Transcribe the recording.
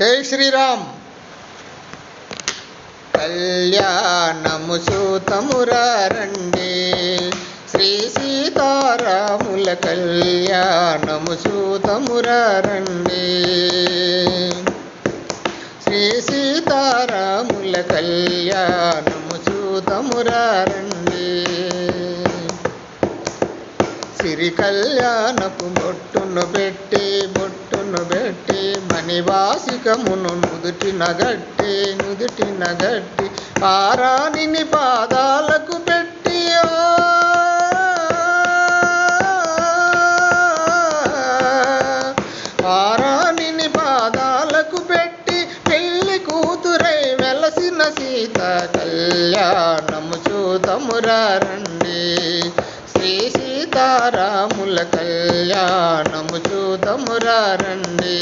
జై శ్రీరామ్. కళ్యాణము సూతమురారండి శ్రీ సీతారాముల కళ్యాణము సూతమురారండి శ్రీ సీతారాముల కళ్యాణము సూతమురారండి సిరి కళ్యాణపు బొట్టును పెట్టి బొట్టును పెట్టి మణివాసికమును నుదుటి నగట్టి నుదుటి నగట్టి ఆరాణిని పాదాలకు పెట్టి ఆరాణిని పాదాలకు పెట్టి పెళ్ళి కూతురై వెలసిన సీత కళ్యాణము చూతమురారండి శ్రీ సీతారాముల కళ్యాణ చూతమురారండి